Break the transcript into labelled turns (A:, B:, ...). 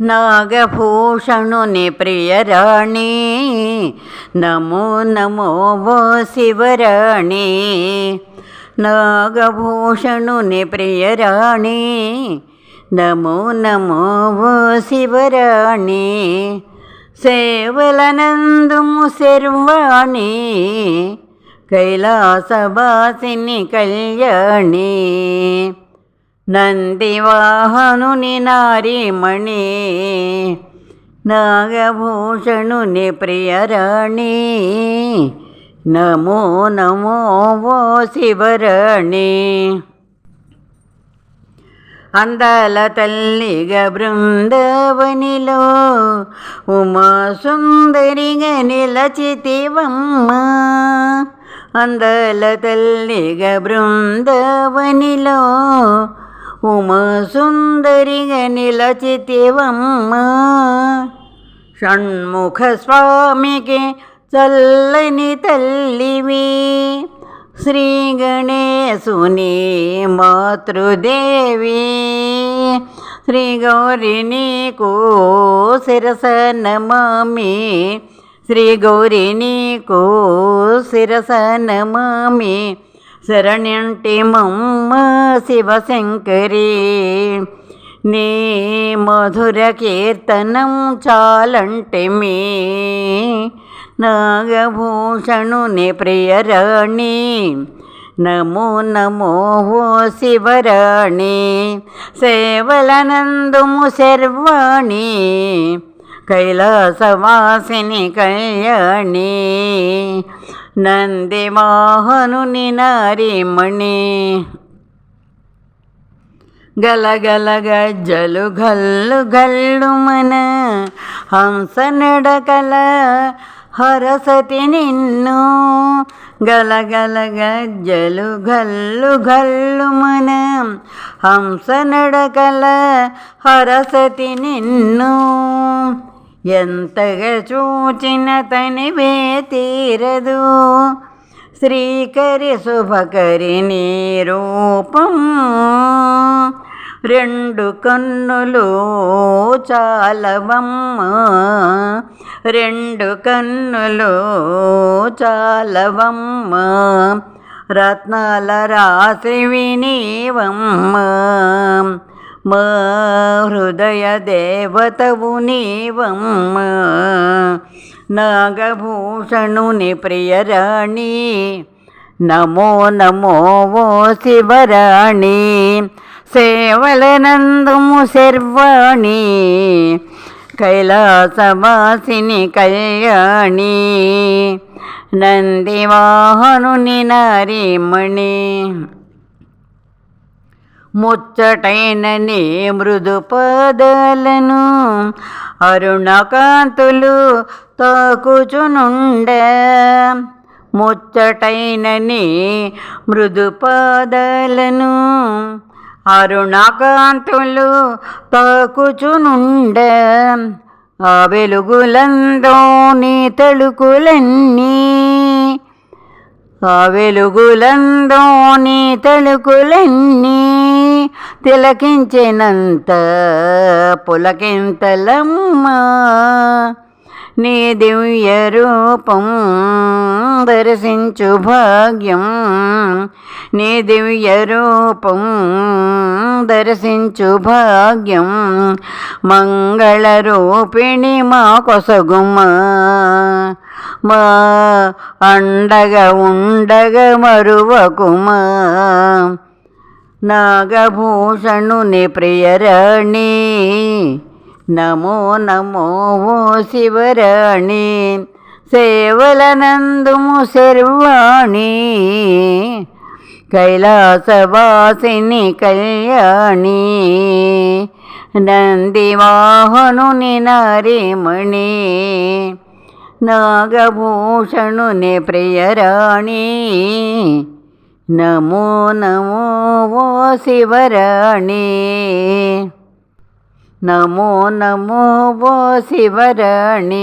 A: నాగభూషణుని ప్రియరాణి. నమో నమో ఓ శివరాణి. నాగభూషణుని ప్రియరాణి. నమో నమో ఓ శివరాణి. సేవలనందుము శర్వాణి. కైలాసవాసిని కళ్యాణి. నందివాహనుని నారీమణి నాగభూషణుని ప్రియరాణి నమో నమో ఓ శివరాణి. అందాల తల్లిగా బృందావనిలో ఉమా సుందరిగా నిలచితివమ్మ. అందాల తల్లిగా బృందావనిలో ఉమాసుందరిగా నిలచితివమ్మ షణ్ముఖ స్వామికి చల్లని తల్లివి శ్రీ గణేశుని మాతృదేవి శ్రీ గౌరి నీకు శిరస నమామి శ్రీ గౌరి నీకు శిరస నమామి శరణ్యంటి మమ్మ శివశంకరి. నీ మధుర కీర్తనం చాలంటే మీ నాగభూషణుని ప్రియరాణి. నమో నమో ఓ శివరాణి సేవలనందుము శర్వాణి. కైలాసవాసిని కళ్యాణి. నందివాహనుని నారిమణి గలగల గజ్జలు గల్లు గల్లు మన హంస నడకల హరసతి నిన్ను. గలగల గజ్జలు గల్లు గల్లు మన హంస నడకల హరసతి నిన్ను. ఎంతగా చూచిన తనివే తీరదు శ్రీకరి శుభకరి నీ రూపం రెండు కన్నులు చాలవమ్మ. రెండు కన్నులు చాలవమ్మ. రత్నాల రాశి వినీవమ్మ. మా హృదయ దేవతవు నీవమ్మ. నాగభూషణుని ప్రియరాణి. నమో నమో ఓ శివరాణి. సేవలనందము శర్వాణి. కైలాసవాసిని కళ్యాణి. నందివాహనుని నారీమణి. ముచ్చటైనని మృదు పదాలను అరుణకాంతులు తాకుచునుండ. ముచ్చటైనని మృదు పాదాలను అరుణకాంతులు తాకుచునుండ. ఆ వెలుగులందో నీ తళుకులన్నీ ఆ వెలుగులందో నీ తళుకులన్నీ తిలకించినంత పులకింతలమ్మ నీ దివ్య రూపం దర్శించు భాగ్యం. నీ దివ్య రూపం దర్శించు భాగ్యం. మంగళ రూపిణి మా కొసగుమా మా అండగా ఉండగా మరువకుమా నాగభూషణుని ప్రియరాణి నమో నమో ఓ శివరాణి సేవలనందుము శర్వాణి కైలాసవాసిని కళ్యాణి నందివాహనుని నారీమణి నాగభూషణుని ప్రియరాణి नमो नमो वो शिवर नमो नमो वो शिवरी